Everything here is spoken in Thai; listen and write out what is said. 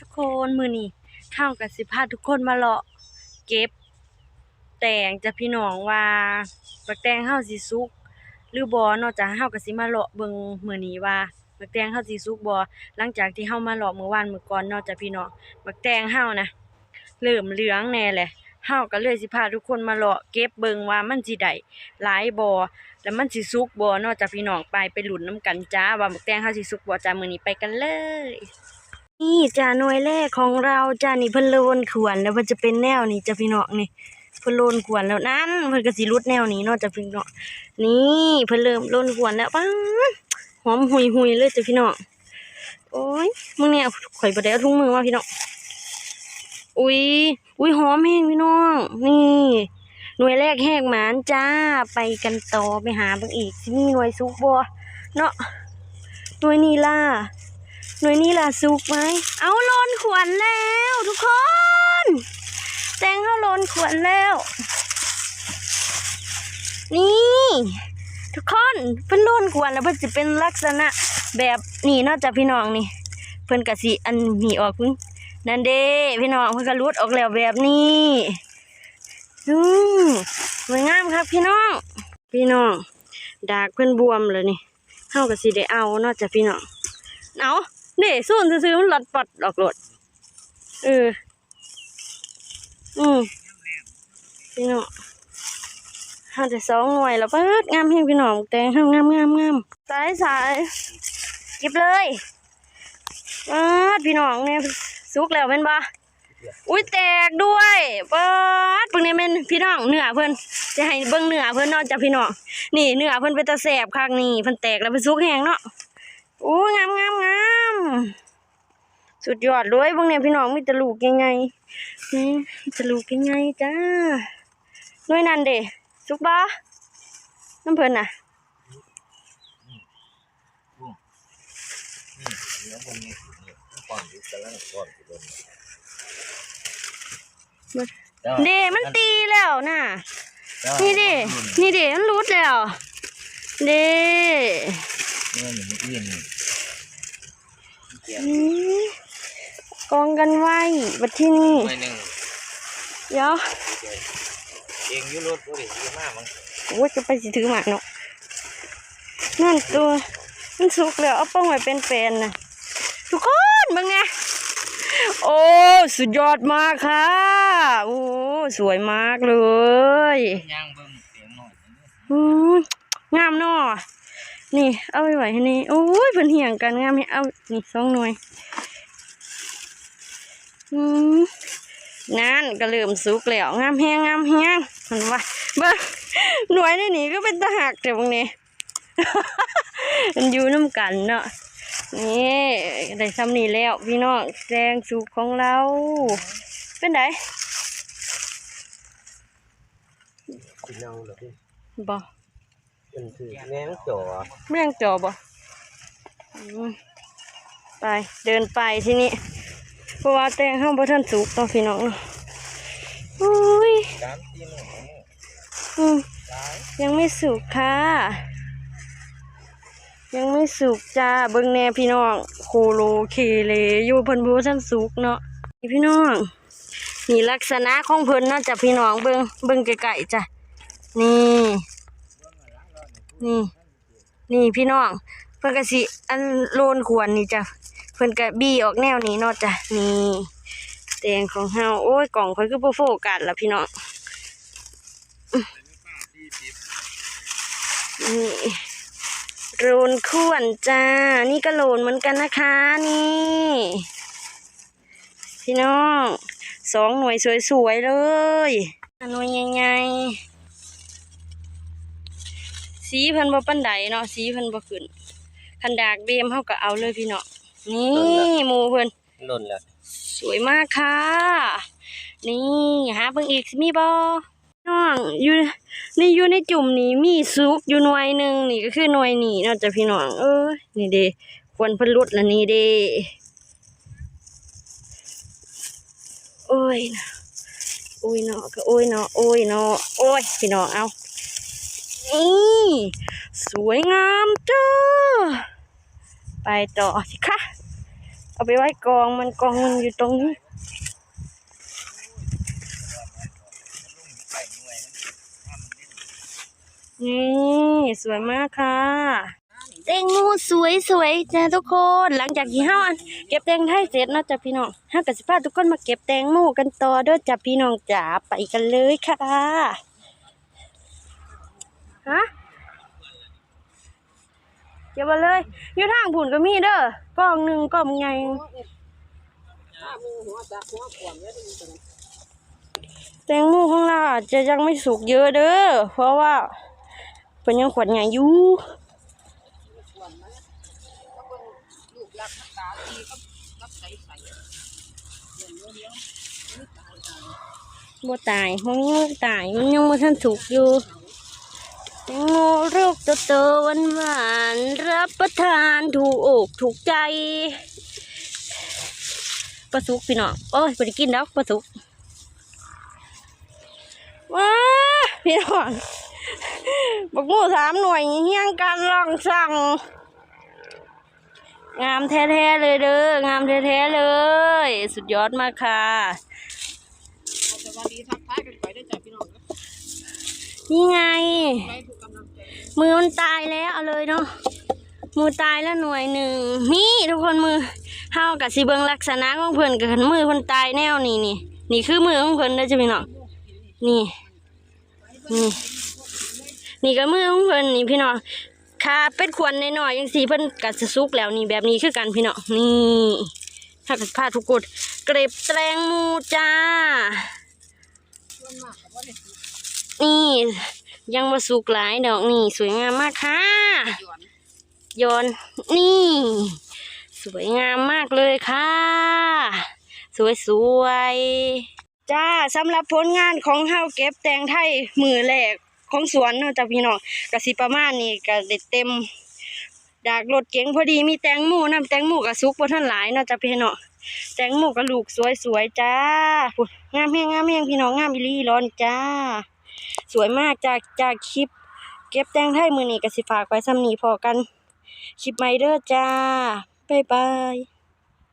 ทุกคนมือนี้เข้ากับสิพาทุกคนมาเลาะเก็บ แตงจะพี่น้องว่าบักแตงเฮาสิสุก หรือบ่นอกจากเฮาก็สิมาเลาะเบิงมือนี้ว่าบักแตงเฮาสิสุกบ่หลังจากที่เฮามาเลาะเมื้อวานเมื้อก่อนนอกจากพี่น้องบักแตงเฮานะเริ่มเหลืองแน่แหละเฮาก็เลยสิพาทุกคนมาเลาะเก็บเบิงว่ามันสิได้หลายบ่แล้วมันสิสุกบ่เนอกจากพี่น้องไปไปหลุ้นนํกันจ้าว่าบักแตงเฮาสิสุกบ่จ้ามื้อนี้ไปกันเลย นี่จ้าหน่วยแรกของเราจ้านี่เพิ่นโลนขวนแล้วเพิ่นจะเป็นแนวนี้จ้าพี่น้องนี่เพิ่นโลนขวนแล้วนั่นเพิ่นก็สิรุดแนวนี้เนาะจ้าพี่น้องนี่เพิ่นเริ่มโลนขวนแล้วป้าหอมหุยๆเลยจ้าพี่น้องโอ้ยมึงเนี่ยข่อยบ่ได้เอาถุงมือมาพี่น้องอุ้ยอุ้ยหอมแห้งพี่น้องนี่หน่วยแรกแหกหมานจ้าไปกันต่อไปหาบิ่งอีกสิมีหน่วยสุกบ่เนาะหน่วยนีล่ะ หน่วยนี้ล่ะสุกไหม เอาลนขวนแล้วทุกคน แตงเขาลนขวนแล้ว นี่ ทุกคนเพิ่นลนขวนแล้วเพิ่นจะเป็นลักษณะแบบนี่นอกจากพี่น้องนี่ เพิ่นกะสิอันนี้ออกพึ่งนั่นเด้พี่น้องเพิ่นก็รุดออกแล้วแบบนี้อืมสวยงามครับพี่น้อง พี่น้องดากเพิ่นบวมเลยนี่เฮาก็สิได้เอานอกจากพี่น้องเอา เด้ส่วนซื้อมันหลอดปัดออกรถเออ อืมพี่น้องห้าจะสองหน่วยแล้วเปิดงามเพียงพี่น้องแต่งห้างามงามงามสายสายเก็บเลยเปิดพี่น้องเนี่ยสุกแล้วเป็นบ่อุ้ยแตกด้วยเปิดเบิ่งเนี่ยเป็นพี่น้องเนื้อเพิ่นจะให้เบิ่งเนื้อเพิ่นนอกจากพี่น้องนี่เนื้อเพิ่นเป็นตะแสบคักนี่เพิ่นแตกแล้วเพิ่นสุกแห้งเนาะ โอ้งามงามงามสุดยอดเลยบางเนี่ยพี่น้องมีแตะลูกยังไงนี่มีแตะลูกยังไงจ้าหน่วยนั่นเด้สุกบ่น้ำเพิ่นน่ะเนื้อบนนี้นี่ก่อนอยู่กำลังก่อนอยู่บนเด้มันตีแล้วน่ะ นี่เด้นี่เด้มันรุดแล้ว เด้ เนื้อหนึ่งเอื้อนนี่อืมกองกันไว้บัดที่นี่ไม่หนึ่งเดี๋ยวเองอยุรถก็ดิเยอะมากมั้งโอ้ยจะไปสิถือหมากเนาะนั่นตัวมันสุกแล้วเอาป้องไว้เป็นแฟนนะทุกคนมึงไงโอ้สุดยอดมากค่ะ โอ้สวยมากเลยย่างเบิ่งเสียงหน่อยอืมงามเนาะ นี่เอาไว้ไว้ให้นี่โอ้ยเพิ่นเหี่ยงกันงามให้เอานี่สองหน่วยอืมนั่นก็เริ่มสุกแล้วงามแฮงงามแฮงเห็นว่าเบิ่งหน่วยในนี้ก็เป็นตะหักแต่บางนี้มันอยู่น้ำกันเนาะนี่ได้ซ้ำนี่แล้วพี่น้องแซงสุกของเรา เป็นไดกินเอาเหรอพี่บ่ เป็นคือแม่งจ่อแม่งจอบ่อืมไปเดินไปที่นี่เพราะว่าแตงห้างบ่ทันสุกต้องพี่น้องเนาะอุ้ยสามตีหนึ่งอืมสายยังไม่สุกค่ะ ยังไม่สุกจ้าเบิ่งแน่พี่น้องโคโลเคเลอยู่เพิ่นบ่ทันสุกเนาะนี่พี่น้องนี่ลักษณะของเพิ่นเนาะจ้ะพี่น้องเบิ่งเบิ่งไกลๆจ้ะนี่ นี่ นี่พี่น้อง เพิ่อนก็สิอันโลนควรนี่จ้ะเพิ่อนก็บี้ออกแนวนี้เนาะจ้ะนี่แตงของเฮาโอ้ยกล่องค่อยคือบ่โฟกัสละพี่น้องนี่โลนควรจ้า นี่ก็โลนเหมือนกันนะคะนี่ พี่น้องสองหน่วยสวยๆเลยหน่วยใหญ่ๆ สีเพิ่นบ่ปานใดเนาะสีเพิ่นบ่ขึ้นคันดากเบมเฮาก็เอาเลยพี่เนาะนี่หมูเพิ่นหล่นแล้วสวยมากค่ะ นี่หาเบิ่งอีกสิมีบ่น้องอยู่นี่อยู่ในจุ่มนี้มีซุกอยู่หน่วยหนึงนี่ก็คือหน่วยนี้เนาะจ้ะพี่น้องเอ้ยนี่เด้ควรเพิ่นรุดแล้วนี่เด้โอ้ยนะโอ้ยเนาะก็โอ้ยเนาะโอ้ยเนาะโอ้ยพี่น้องเอา นี่สวยงามจ้าไปต่อสิคะ เอาไปไว้กองมันกองมันอยู่ตรงนี้นี่สวยมากค่ะแตงโมสวยสวยๆจ้าทุกคนหลังจากที่เฮาอันเก็บแตงไทยเสร็จนาะจ้ะพี่น้องเฮาก็สิพาทุกคนมาเก็บแตงโมกันต่อด้อจ้ะพี่น้องจ๋าไปกันเลยค่ะ ฮะเก็บมาเลยอยู่ทางผุนก็มีเด้อกล้องหนึ่งกล้องใหญ่แตงโมของเราอาจจะยังไม่สุกเยอะเด้อเพราะว่าเป็นยังขวดใหญ่อยู่บ่ตายมันยังตายมันยังบ่ทันสุกอยู่ งโมลูกโตๆหวานหวานๆรับประทานถูกอกถูกใจปลาสุกพี่น้องโอ้ยบ่ได้กินดอกปลาสุกว้าพี่น้องบักหมูสามหน่วยเฮี้ยงกันลองสั่ง งามแท้ๆเลยเด้องามแท้ๆเลย สุดยอดมากค่ะสวัสดีทักทายกันไปได้จากพี่น้องนะนี่ไง มือมันตายแล้วเอาเลยเนาะมือตายแล้วหน่วยหนึ่งนี่ทุกคนมือเฮากับสีเบิงลักษณะของเพิ่อนกับมือเพิ่นตายแนวนี่นี่นี่คือมือของเพิ่อนเด้จะพี่น้องนี่นี่นี่ก็มือของเพิ่อนนี่พี่น้องขาเป็ดขวนน้อยยังสีเพิ่นกัจะสุกแล้วนี่แบบนี้คือกันพี่น้องนี่ถ้ากิดพาทุกกดเกร็บแตงมูจ้าส่ ยังมาสุกหลายดอกนี่ สวยงามมากค่ะย่อนนี่ สวยงามมากเลยค่ะ สวยสวยๆจ้าสำหรับผลงานของเฮาเก็บแตงไทยมือแรกของสวนเนาะจ้าพี่น้องกะสิประมาณนี้ก็เด็ดเต็มดากรถเก๋งพอดีมีแตงโมน้ำแตงโมกับซุกบ่ท่านหลายเนาะจ้าพี่น้องแตงโมกับลูกสวยๆจ้าพุ่นงามแฮงงามแฮงพี่น้องงามอีหลีร้อนจ้า สวยมากจากจากคลิป เก็บแตงไทยมือนี้กสิฝากไว้ซ้ำนี้พอกัน คลิปไมเดอร์จ้า บ๊ายบาย